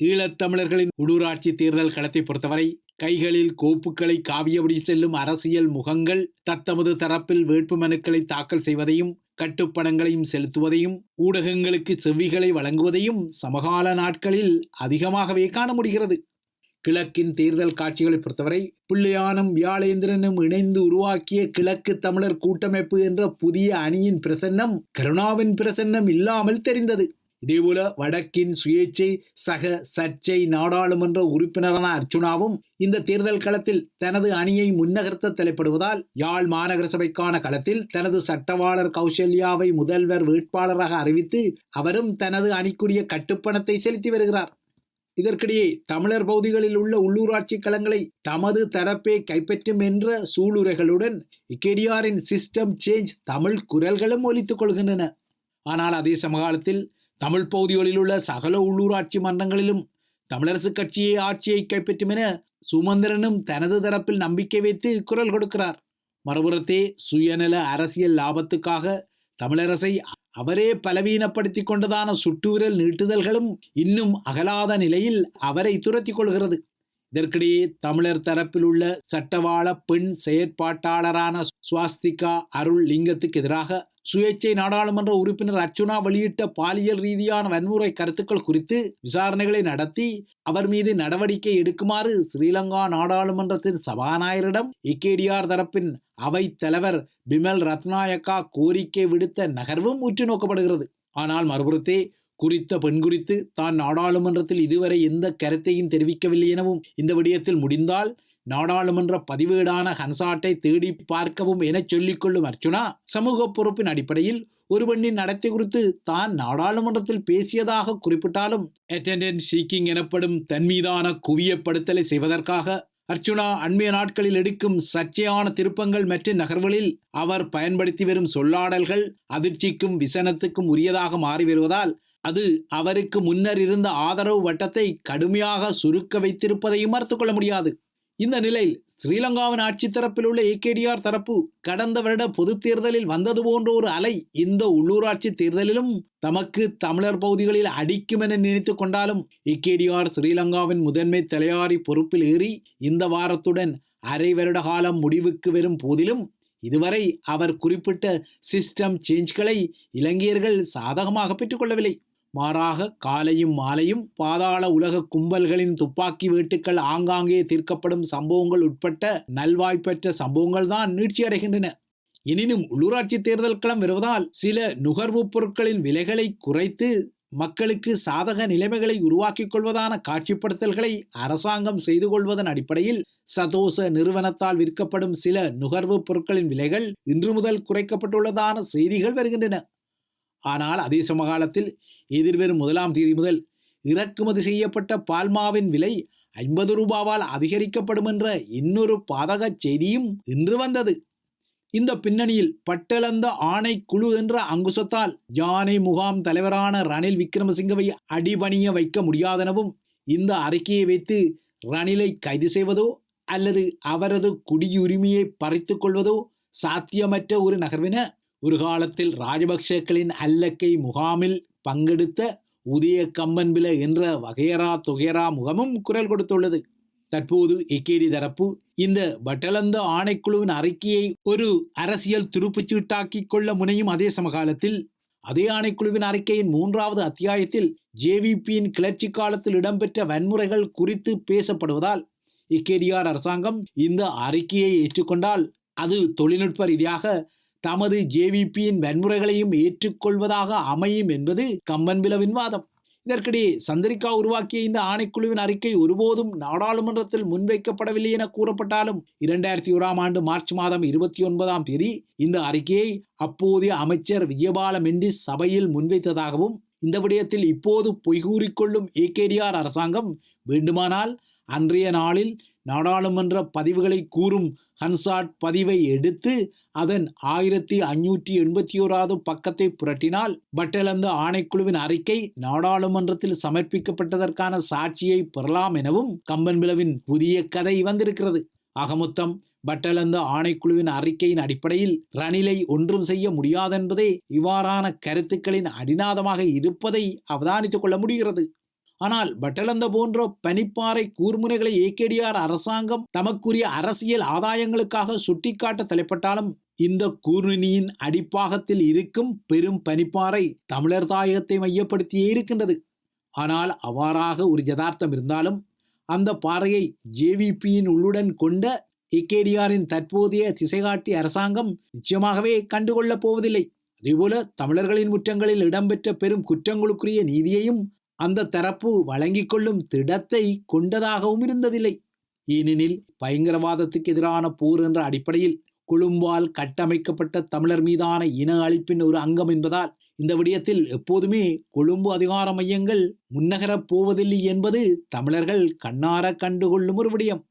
ஈழத்தமிழர்களின் உள்ளூராட்சி தேர்தல் களத்தை பொறுத்தவரை கைகளில் கோப்புகளை காவியபடி செல்லும் அரசியல் முகங்கள் தத்தமது தரப்பில் வேட்புமனுக்களை தாக்கல் செய்வதையும் கட்டுப்படங்களையும் செலுத்துவதையும் ஊடகங்களுக்கு செவ்விகளை வழங்குவதையும் சமகால நாட்களில் அதிகமாகவே காண முடிகிறது. கிழக்கின் தேர்தல் காட்சிகளை பொறுத்தவரை பிள்ளையானும் வியாழேந்திரனும் இணைந்து உருவாக்கிய கிழக்கு தமிழர் கூட்டமைப்பு என்ற புதிய அணியின் பிரசன்னம் கருணாவின் பிரசன்னம் இல்லாமல் தெரிந்தது. இதேபோல வடக்கின் சுயேட்சை சக சர்ச்சை நாடாளுமன்ற உறுப்பினரான அர்ச்சுனாவும் இந்த தேர்தல் களத்தில் தனது அணியை முன்னகர்த்த தலைப்படுவதால் யாழ் மாநகர சபைக்கான களத்தில் தனது சட்டவாளர் கௌசல்யாவை முதல்வர் வேட்பாளராக அறிவித்து அவரும் தனது அணிக்குரிய கட்டுப்பணத்தை செலுத்தி வருகிறார். இதற்கிடையே தமிழர் பகுதிகளில் உள்ள உள்ளூராட்சி களங்களை தமது தரப்பே கைப்பற்றும் என்ற சூளுரைகளுடன் இக்கேடியாரின் சிஸ்டம் சேஞ்ச் தமிழ் குரல்களும் ஒலித்துக் கொள்கின்றன. ஆனால் அதே சமகாலத்தில் தமிழ் பகுதிகளில் உள்ள சகல உள்ளூராட்சி மன்றங்களிலும் தமிழரசுக் கட்சியை ஆட்சியை கைப்பற்றும் என சுமந்திரனும் தனது தரப்பில் நம்பிக்கை வைத்து குரல் கொடுக்கிறார். மறுபுறத்தே சுயநல அரசியல் லாபத்துக்காக தமிழரசை அவரே பலவீனப்படுத்திக் கொண்டதான சுட்டுவிரல் நீட்டுதல்களும் இன்னும் அகலாத நிலையில் அவரை துரத்தி கொள்கிறது. இதற்கிடையே தமிழர் தரப்பில் உள்ள சட்டவாள பெண் செயற்பாட்டாளரான சுவாஸ்திகா அருள் லிங்கத்துக்கு எதிராக சுயேட்சை நாடாளுமன்ற உறுப்பினர் அர்ச்சுனா வெளியிட்ட பாலியல் ரீதியான வன்முறை கருத்துக்கள் குறித்து விசாரணைகளை நடத்தி அவர் மீது நடவடிக்கை எடுக்குமாறு ஸ்ரீலங்கா நாடாளுமன்றத்தின் சபாநாயகரிடம் இக்கேடிஆர் தரப்பின் அவை தலைவர் பிமல் ரத்நாயக்கா கோரிக்கை விடுத்த நகர்வும் உற்று நோக்கப்படுகிறது ஆனால் மறுபுறத்தே குறித்த பெண் குறித்து தான் நாடாளுமன்றத்தில் இதுவரை எந்த கருத்தையும் தெரிவிக்கவில்லை எனவும் இந்த விடயத்தில் முடிந்தால் நாடாளுமன்ற பதிவேடான ஹன்சாட்டை தேடி பார்க்கவும் என சொல்லிக்கொள்ளும் அர்ச்சுனா சமூக பொறுப்பின் அடிப்படையில் ஒரு பெண்ணின் நடத்தை குறித்து தான் நாடாளுமன்றத்தில் பேசியதாக குறிப்பிட்டாலும் அட்டெண்டன்ஸ் சீக்கிங் எனப்படும் தன் மீதான குவியப்படுத்தலை செய்வதற்காக அர்ச்சுனா அண்மைய நாட்களில் எடுக்கும் சர்ச்சையான திருப்பங்கள் மற்றும் நகர்வுகளில் அவர் பயன்படுத்தி வரும் சொல்லாடல்கள் அதிர்ச்சிக்கும் விசனத்துக்கும் உரியதாக மாறி வருவதால் அது அவருக்கு முன்னர் இருந்த ஆதரவு வட்டத்தை கடுமையாக சுருக்க வைத்திருப்பதையும் மறுத்துக்கொள்ள முடியாது. இந்த நிலையில் ஸ்ரீலங்காவின் ஆட்சி தரப்பில் உள்ள ஏகேடிஆர் தரப்பு கடந்த வருட பொது தேர்தலில் வந்தது போன்ற ஒரு அலை இந்த உள்ளூராட்சி தேர்தலிலும் தமக்கு தமிழர் பகுதிகளில் அடிக்கும் என நினைத்து கொண்டாலும் ஏகேடிஆர் ஸ்ரீலங்காவின் முதன்மை தலையாரி பொறுப்பில் ஏறி இந்த வாரத்துடன் அரை வருட காலம் முடிவுக்கு வரும் போதிலும் இதுவரை அவர் குறிப்பிட்ட சிஸ்டம் சேஞ்ச்களை இலங்கையர்கள் சாதகமாக பெற்றுக்கொள்ளவில்லை. மாறாக காலையும் மாலையும் பாதாள உலக கும்பல்களின் துப்பாக்கி வீட்டுக்கள் ஆங்காங்கே தீர்க்கப்படும் சம்பவங்கள் உட்பட்ட நல்வாய்ப்பற்ற சம்பவங்கள் தான் நீட்சியடைகின்றன எனினும் உள்ளூராட்சி தேர்தல் களம் வருவதால் சில நுகர்வுப் பொருட்களின் விலைகளை குறைத்து மக்களுக்கு சாதக நிலைமைகளை உருவாக்கிக் கொள்வதான காட்சிப்படுத்தல்களை அரசாங்கம் செய்து கொள்வதன் அடிப்படையில் சதோச நிறுவனத்தால் விற்கப்படும் சில நுகர்வுப் பொருட்களின் விலைகள் இன்று முதல் குறைக்கப்பட்டுள்ளதான செய்திகள் வருகின்றன. ஆனால் அதே சமகாலத்தில் எதிர்வரும் முதலாம் தேதி முதல் இறக்குமதி செய்யப்பட்ட பால்மாவின் விலை ஐம்பது ரூபாவால் அதிகரிக்கப்படும் என்ற இன்னொரு பாதக செய்தியும் இன்று வந்தது. இந்த பின்னணியில் பட்டளந்த ஆணை குழு என்ற அங்குசத்தால் யானை முகாம் தலைவரான ரணில் விக்ரமசிங்கவை அடிபணிய வைக்க முடியாதெனவும் இந்த அறிக்கையை வைத்து ரணிலை கைது செய்வதோ அல்லது அவரது குடியுரிமையை பறித்துக் கொள்வதோ சாத்தியமற்ற ஒரு நகர்வென ஒரு காலத்தில் ராஜபக்சேக்களின் அல்லக்கை முகாமில் பங்கெடுத்த உதய கம்பன்பில என்ற வகையரா தொகையரா முகமும் குரல் கொடுத்துள்ளது. தற்போது எக்கேடி தரப்பு இந்த பட்டளந்த ஆணைக்குழுவின் அறிக்கையை ஒரு அரசியல் துருப்புச்சீட்டாக்கிக் கொள்ள முனையும் அதே சமகாலத்தில் அதே ஆணைக்குழுவின் அறிக்கையின் மூன்றாவது அத்தியாயத்தில் ஜேவிபியின் கிளர்ச்சி காலத்தில் இடம்பெற்ற வன்முறைகள் குறித்து பேசப்படுவதால் இக்கேடிஆர் அரசாங்கம் இந்த அறிக்கையை ஏற்றுக்கொண்டால் அது தொழில்நுட்ப ரீதியாக தமது ஜேவிபியின் வன்முறைகளையும் ஏற்றுக்கொள்வதாக அமையும் என்பது கம்பன்பிலவின் வாதம். இதற்கிடையே சந்திரிகா உருவாக்கிய இந்த ஆணைக்குழுவின் அறிக்கை ஒருபோதும் நாடாளுமன்றத்தில் முன்வைக்கப்படவில்லை என கூறப்பட்டாலும் இரண்டாயிரத்தி ஓராம் ஆண்டு மார்ச் மாதம் இருபத்தி ஒன்பதாம் தேதி இந்த அறிக்கையை அப்போதைய அமைச்சர் விஜயபால மெண்டிஸ் சபையில் முன்வைத்ததாகவும் இந்த விடயத்தில் இப்போது பொய்கூறிக்கொள்ளும் ஏகேடிஆர் அரசாங்கம் வேண்டுமானால் அன்றைய நாளில் நாடாளுமன்ற பதிவுகளை கூறும் ஹன்சாட் பதிவை எடுத்து அதன் ஆயிரத்தி அஞ்சூற்றி எண்பத்தி ஓராவது பக்கத்தை புரட்டினால் பட்டலந்த ஆணைக்குழுவின் அறிக்கை நாடாளுமன்றத்தில் சமர்ப்பிக்கப்பட்டதற்கான சாட்சியை பெறலாம் எனவும் கம்பன்பிளவின் புதிய கதை வந்திருக்கிறது. ஆகமொத்தம் பட்டலந்த ஆணைக்குழுவின் அறிக்கையின் அடிப்படையில் ரணிலை ஒன்றும் செய்ய முடியாதென்பதே இவ்வாறான கருத்துக்களின் அடிநாதமாக இருப்பதை அவதானித்துக் கொள்ள முடிகிறது. ஆனால் பட்டலந்த போன்ற பனிப்பாறை கூர்முனைகளை ஏகேடிஆர் அரசாங்கம் தமக்குரிய அரசியல் ஆதாயங்களுக்காக சுட்டிக்காட்ட தலைப்பட்டாலும் இந்த கூர்ணினியின் அடிப்பாகத்தில் இருக்கும் பெரும் பனிப்பாறை தமிழர் தாயகத்தை மையப்படுத்தியே இருக்கின்றது. ஆனால் அவ்வாறாக ஒரு யதார்த்தம் இருந்தாலும் அந்த பாறையை ஜேவிபியின் உள்ளுடன் கொண்ட ஏகேடிஆரின் தற்போதைய திசைகாட்டி அரசாங்கம் நிச்சயமாகவே கண்டுகொள்ளப் போவதில்லை. அதேபோல தமிழர்களின் முற்றங்களில் இடம்பெற்ற பெரும் குற்றங்களுக்குரிய நீதியையும் அந்த தரப்பு வழங்கிக் கொள்ளும் திடத்தை கொண்டதாகவும் இருந்ததில்லை. ஏனெனில் பயங்கரவாதத்துக்கு எதிரான போர் என்ற அடிப்படையில் கொழும்பால் கட்டமைக்கப்பட்ட தமிழர் மீதான இன அழிப்பின் ஒரு அங்கம் என்பதால் இந்த விடயத்தில் எப்போதுமே கொழும்பு அதிகார மையங்கள் முன்னகரப் போவதில்லை என்பது தமிழர்கள் கண்ணார கண்டுகொள்ளும் ஒரு விடயம்.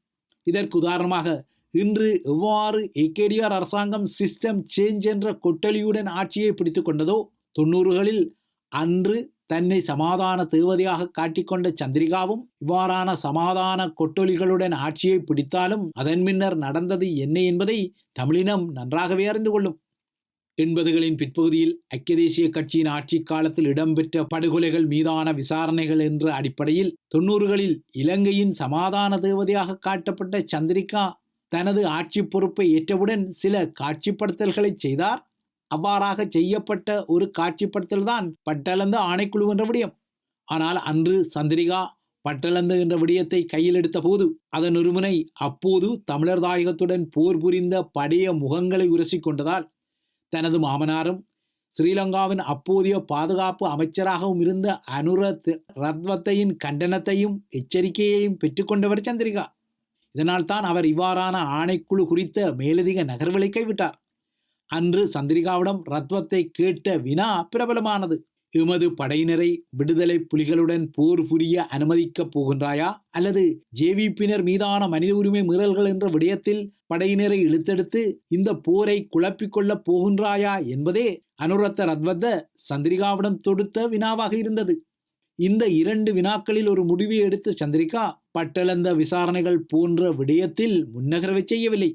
இதற்கு உதாரணமாக இன்று எவ்வாறு ஏகேடிஆர் அரசாங்கம் சிஸ்டம் சேஞ்ச் என்ற கொட்டலியுடன் ஆட்சியை பிடித்து கொண்டதோ தொண்ணூறுகளில் அன்று தன்னை சமாதான தேவதையாக காட்டிக்கொண்ட சந்திரிகாவும் இவ்வாறான சமாதான கொட்டொலிகளுடன் ஆட்சியை பிடித்தாலும் அதன் பின்னர் நடந்தது என்ன என்பதை தமிழினம் நன்றாகவே அறிந்து கொள்ளும். எண்பதுகளின் பிற்பகுதியில் ஐக்கிய தேசிய கட்சியின் ஆட்சி காலத்தில் இடம்பெற்ற படுகொலைகள் மீதான விசாரணைகள் என்ற அடிப்படையில் தொன்னூறுகளில் இலங்கையின் சமாதான தேவதையாக காட்டப்பட்ட சந்திரிகா தனது ஆட்சி பொறுப்பை ஏற்றவுடன் சில காட்சிப்படுத்தல்களை செய்தார். அவ்வாறாக செய்யப்பட்ட ஒரு காட்சிப்படுத்தல் தான் ஆணைக்குழு என்ற விடயம். ஆனால் அன்று சந்திரிகா பட்டளந்து என்ற விடயத்தை கையில் எடுத்த போது அதன் ஒருமுனை அப்போது தமிழர் தாயகத்துடன் போர் புரிந்த படைய முகங்களை உரசி கொண்டதால் தனது மாமனாரும் ஸ்ரீலங்காவின் அப்போதைய பாதுகாப்பு அமைச்சராகவும் இருந்த அனுர ரத்வத்தையின் கண்டனத்தையும் எச்சரிக்கையையும் பெற்றுக்கொண்டவர் சந்திரிகா. இதனால் தான் அவர் இவ்வாறான ஆணைக்குழு குறித்த மேலதிக நகர்வுகளை கைவிட்டார். அன்று சந்திரிகாவிடம் ரத்வத்தை கேட்ட வினா பிரபலமானது. எமது படையினரை விடுதலை புலிகளுடன் போர் புரிய அனுமதிக்கப் போகின்றாயா? அல்லது ஜேவிபினர் மீதான மனித உரிமை மீறல்கள் என்ற விடயத்தில் படையினரை இழுத்தெடுத்து இந்த போரை குழப்பிக் கொள்ளப் போகின்றாயா? என்பதே அனுரத்த ரத்வத்த சந்திரிகாவிடம் தொடுத்த வினாவாக இருந்தது. இந்த இரண்டு வினாக்களில் ஒரு முடிவை எடுத்த சந்திரிகா பட்டளந்த விசாரணைகள் போன்ற விடயத்தில் முன்னகரவை செய்யவில்லை.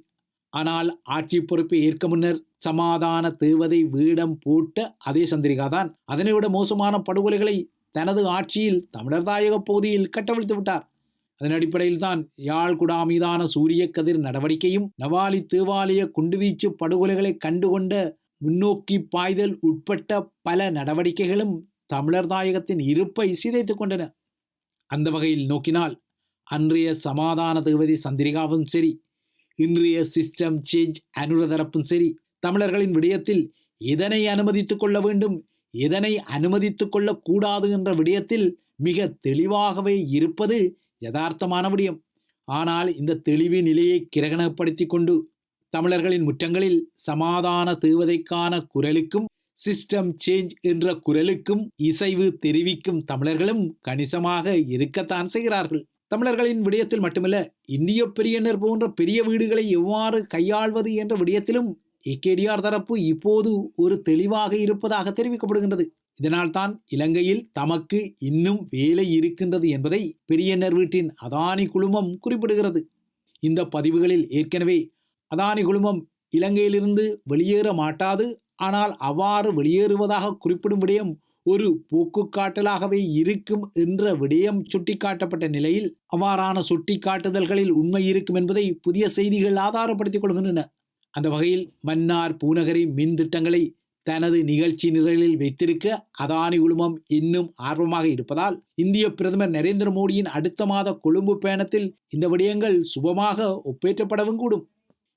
ஆனால் ஆட்சி பொறுப்பை ஏற்க முன்னர் சமாதான தேவதை வீடம் போட்ட அதே சந்திரிகா தான். அதனை விட மோசமான படுகொலைகளை தனது ஆட்சியில் தமிழர் தாயக பகுதியில் கட்டவிழ்த்து விட்டார். அதன் அடிப்படையில் தான் யாழ் குடா மீதான சூரிய கதிர் நடவடிக்கையும் நவாலி தேவாலய குண்டுவீச்சு படுகொலைகளை கண்டுகொண்ட முன்னோக்கி பாய்தல் உட்பட்ட பல நடவடிக்கைகளும் தமிழர் தாயகத்தின் இருப்பை சிதைத்து கொண்டன. அந்த வகையில் நோக்கினால் அன்றைய சமாதான தேவதி சந்திரிகாவும் சரி இன்றைய சிஸ்டம் சேஞ்ச் அனுரதரப்பும் சரி தமிழர்களின் விடயத்தில் எதனை அனுமதித்துக் கொள்ள வேண்டும் எதனை அனுமதித்துக் கொள்ளக்கூடாது என்ற விடயத்தில் மிக தெளிவாகவே இருப்பது யதார்த்தமான விடயம். ஆனால் இந்த தெளிவு நிலையை கிரகணப்படுத்தி கொண்டு தமிழர்களின் முற்றங்களில் சமாதான செய்வதைக்கான குரலுக்கும் சிஸ்டம் சேஞ்ச் என்ற குரலுக்கும் இசைவு தெரிவிக்கும் தமிழர்களும் கணிசமாக இருக்கத்தான் செய்கிறார்கள். தமிழர்களின் விடயத்தில் மட்டுமல்ல இந்திய பெரியனர் போன்ற பெரிய வீடுகளை எவ்வாறு கையாள்வது என்ற விடயத்திலும் ஏகேடிஆர் தரப்பு இப்போது ஒரு தெளிவாக இருப்பதாக தெரிவிக்கப்படுகின்றது. இதனால் தான் இலங்கையில் தமக்கு இன்னும் வேலை இருக்கின்றது என்பதை பெரியனர் வீட்டின் அதானி குழுமம் குறிப்பிடுகிறது. இந்த பதிவுகளில் ஏற்கனவே அதானி குழுமம் இலங்கையிலிருந்து வெளியேற மாட்டாது ஆனால் அவ்வாறு வெளியேறுவதாக குறிப்பிடும் விடயம் ஒரு போக்குக்காட்டலாகவே இருக்கும் என்ற விடயம் சுட்டிக்காட்டப்பட்ட நிலையில் அவ்வாறான சுட்டிக்காட்டுதல்களில் உண்மை இருக்கும் என்பதை புதிய செய்திகள் ஆதாரப்படுத்திக் கொள்கின்றன. அந்த வகையில் மன்னார் பூநகரி மின் திட்டங்களை தனது நிகழ்ச்சி நிரலில் வைத்திருக்க அதானி குழுமம் இன்னும் ஆர்வமாக இருப்பதால் இந்திய பிரதமர் நரேந்திர மோடியின் அடுத்த மாத கொழும்பு பயணத்தில் இந்த விடயங்கள் சுபமாக ஒப்பேற்றப்படவும் கூடும்.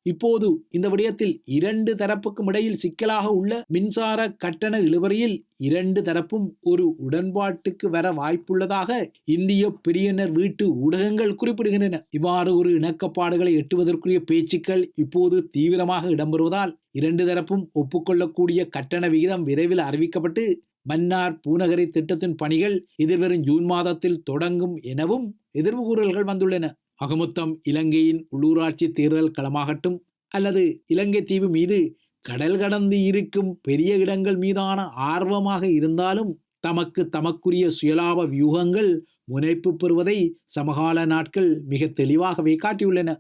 இப்போது இந்த விடயத்தில் இரண்டு தரப்புக்கும் இடையில் சிக்கலாக உள்ள மின்சார கட்டண இழுவரையில் இரண்டு தரப்பும் ஒரு உடன்பாட்டுக்கு வர வாய்ப்புள்ளதாக இந்திய பெரியனர் வீட்டு ஊடகங்கள் குறிப்பிடுகின்றன. இவ்வாறு ஒரு இணக்கப்பாடுகளை எட்டுவதற்குரிய பேச்சுக்கள் இப்போது தீவிரமாக இடம்பெறுவதால் இரண்டு தரப்பும் ஒப்புக்கொள்ளக்கூடிய கட்டண விகிதம் விரைவில் அறிவிக்கப்பட்டு மன்னார் பூநகரி திட்டத்தின் பணிகள் எதிர்வரும் ஜூன் மாதத்தில் தொடங்கும் எனவும் எதிர்வு கூறல்கள் வந்துள்ளன. அகமொத்தம் இலங்கையின் உள்ளூராட்சி தேர்தல் களமாகட்டும் அல்லது இலங்கை தீவு மீது கடல் கடந்து இருக்கும் பெரிய இடங்கள் மீதான ஆர்வமாக இருந்தாலும் தமக்கு தமக்குரிய சுயலாப வியூகங்கள் முனைப்பு பெறுவதை சமகால நாட்கள் மிக தெளிவாகவே காட்டியுள்ளன.